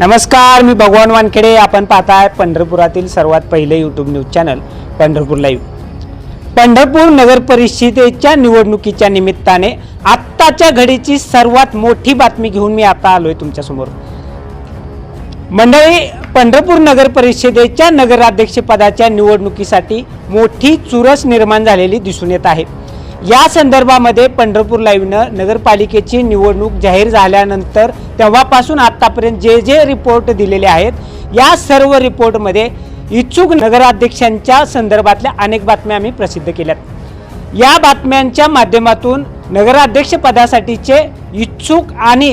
नमस्कार मी भगवान वानखेडे. आपण पाहताय पंढरपुरातील सर्वात पहिले YouTube news channel Pandharpur live Pandharpur नगर परिषदेच्या निवडणुकीच्या निमित्ताने आत्ताच्या घडीची सर्वात मोठी बातमी घेऊन मी आता आलोय तुमच्यासमोर. मंडळी पंढरपूर नगर परिषदेच्या नगराध्यक्षपदाच्या निवडणुकीसाठी मोठी चुरस निर्माण झालेली दिसून येत आहे. या संदर्भामध्ये पंढरपूर लाईव्हनं नगरपालिकेची निवडणूक जाहीर झाल्यानंतर तेव्हापासून आत्तापर्यंत जे जे रिपोर्ट दिलेले आहेत या सर्व रिपोर्टमध्ये इच्छुक नगराध्यक्षांच्या संदर्भातल्या अनेक बातम्या आम्ही प्रसिद्ध केल्यात. या बातम्यांच्या माध्यमातून नगराध्यक्षपदासाठीचे इच्छुक आणि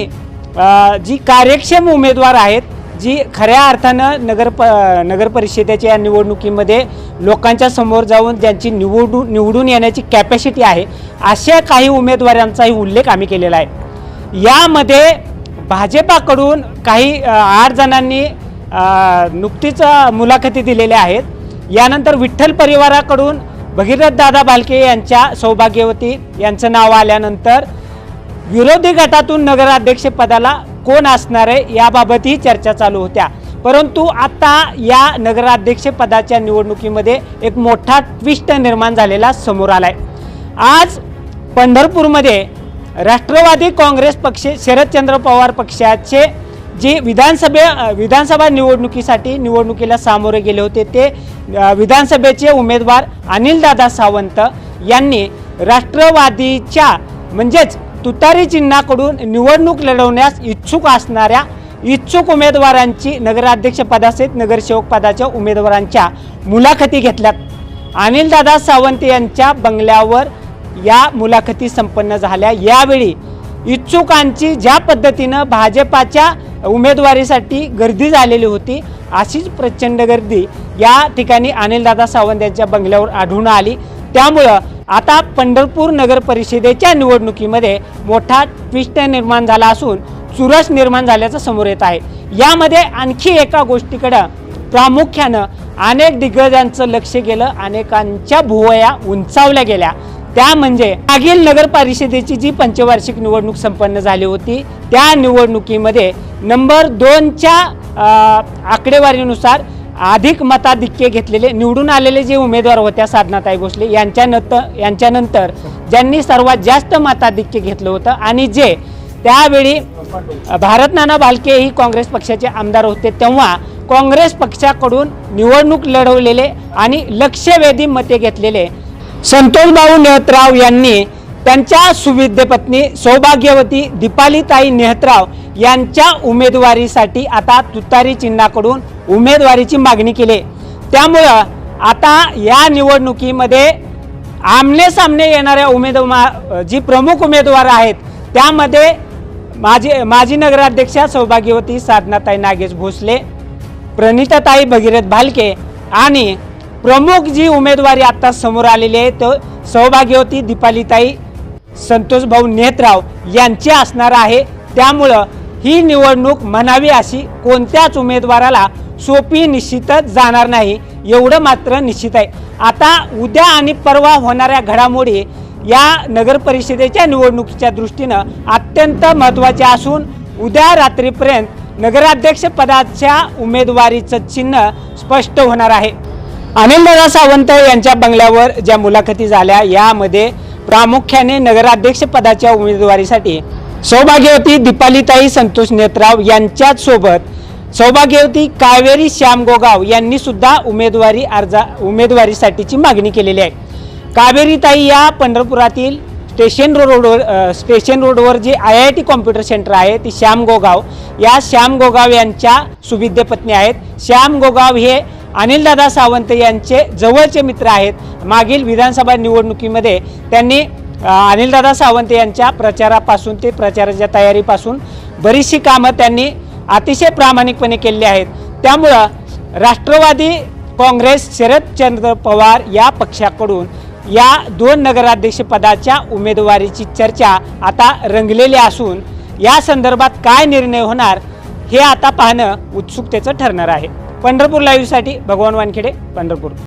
जी कार्यक्षम उमेदवार आहेत जी खऱ्या अर्थानं नगर प नगर परिषदेच्या या निवडणुकीमध्ये लोकांच्या समोर जाऊन ज्यांची निवडून निवडून येण्याची कॅपॅसिटी आहे अशा काही उमेदवारांचाही उल्लेख आम्ही केलेला आहे. यामध्ये भाजपाकडून काही आठ जणांनी नुकतीच मुलाखती दिलेल्या आहेत. यानंतर विठ्ठल परिवाराकडून भगीरथ दादा भालके यांच्या सौभाग्यवती यांचं नाव आल्यानंतर विरोधी गटातून नगराध्यक्षपदाला कोण असणार आहे याबाबतही चर्चा चालू होत्या. परंतु आता या नगराध्यक्षपदाच्या निवडणुकीमध्ये एक मोठा ट्विस्ट निर्माण झालेला समोर आला आहे आज पंढरपूरमध्ये राष्ट्रवादी काँग्रेस पक्ष शरदचंद्र पवार पक्षाचे जे विधानसभे विधानसभा निवडणुकीसाठी निवडणुकीला सामोरे गेले होते ते विधानसभेचे उमेदवार अनिलदादा सावंत यांनी राष्ट्रवादीच्या म्हणजेच तुतारी चिन्हाकडून निवडणूक लढवण्यास इच्छुक असणाऱ्या इच्छुक उमेदवारांची नगराध्यक्षपदासहित नगरसेवक पदाच्या उमेदवारांच्या मुलाखती घेतल्यात. अनिलदादा सावंत यांच्या बंगल्यावर या मुलाखती संपन्न झाल्या. यावेळी इच्छुकांची ज्या पद्धतीनं भाजपाच्या उमेदवारीसाठी गर्दी झालेली होती अशीच प्रचंड गर्दी या ठिकाणी अनिलदादा सावंत यांच्या बंगल्यावर आढळून आली. त्यामुळं आता पंढरपूर नगर परिषदेच्या निवडणुकीमध्ये मोठा ट्विस्ट निर्माण झाला असून चुरस निर्माण झाल्याचं समोर येत आहे. यामध्ये आणखी एका गोष्टीकडं प्रामुख्यानं अनेक दिग्गजांचं लक्ष गेलं अनेकांच्या भुवया उंचावल्या गेल्या. त्या म्हणजे मागील नगर परिषदेची जी पंचवार्षिक निवडणूक संपन्न झाली होती त्या निवडणुकीमध्ये नंबर दोनच्या आकडेवारीनुसार अधिक मताधिक्य घेतलेले निवडून आलेले जे उमेदवार होत्या साधनाताई भोसले यांच्यानंतर यांच्यानंतर ज्यांनी सर्वात जास्त मताधिक्य घेतलं होतं आणि जे त्यावेळी भारत नाना भालके ही काँग्रेस पक्षाचे आमदार होते तेव्हा काँग्रेस पक्षाकडून निवडणूक लढवलेले आणि लक्षवेधी मते घेतलेले संतोषबाबू नेहतराव यांनी त्यांच्या सुविद्य पत्नी सौभाग्यवती दीपालीताई नेहतराव यांच्या उमेदवारीसाठी आता तुतारी चिन्हाकडून उमेदवारीची मागणी केली. त्यामुळं आता या निवडणुकीमध्ये आमने सामने येणाऱ्या उमेदवार जी प्रमुख उमेदवार आहेत त्यामध्ये माजी माजी नगराध्यक्षा सौभाग्यवती साधनाताई नागेश भोसले प्रणिताताई भगीरथ भालके आणि प्रमुख जी उमेदवारी आता समोर आलेली आहे तो सौभाग्यवती दीपालीताई संतोषभाऊ नेतराव यांची असणार आहे. त्यामुळं ही निवडणूक म्हणावी अशी कोणत्याच उमेदवाराला सोपी निश्चितच जाणार नाही. एवढं मात्र निश्चित आहे. आता उद्या आणि परवा होणाऱ्या घडामोडी या नगर परिषदेच्या निवडणुकीच्या दृष्टीनं अत्यंत महत्त्वाच्या असून उद्या रात्रीपर्यंत नगराध्यक्ष पदाच्या उमेदवारीचं चिन्ह स्पष्ट होणार आहे. अनिलदादा सावंत यांच्या बंगल्यावर ज्या मुलाखती झाल्या यामध्ये प्रामुख्याने नगराध्यक्ष पदाच्या उमेदवारीसाठी सौभाग्यवती दीपालीताई संतोष नेत्राव यांच्याच सोबत सौभाग्यवती कावेरी श्याम गोगाव यांनी सुद्धा उमेदवारी अर्जा उमेदवारीसाठीची मागणी केलेली आहे. कावेरीताई या पंढरपुरातील स्टेशन रोडवर स्टेशन रोडवर G I I T computer centre आहे ती श्याम गोगाव. या श्याम गोगाव यांच्या सुविद्य पत्नी आहेत. श्याम गोगाव हे अनिलदादा सावंत यांचे जवळचे मित्र आहेत. मागील विधानसभा निवडणुकीमध्ये त्यांनी अनिलदादा सावंत यांच्या प्रचारापासून ते प्रचाराच्या तयारीपासून बरीचशी कामं त्यांनी अतिशय प्रामाणिकपणे केले आहेत. त्यामुळं राष्ट्रवादी काँग्रेस शरदचंद्र पवार या पक्षाकडून या दोन नगराध्यक्षपदाच्या उमेदवारीची चर्चा आता रंगलेली असून या संदर्भात काय निर्णय होणार हे आता पाहणं उत्सुकतेचं ठरणार आहे. पंढरपूर लाईव्हसाठी भगवान वानखेडे पंढरपूर.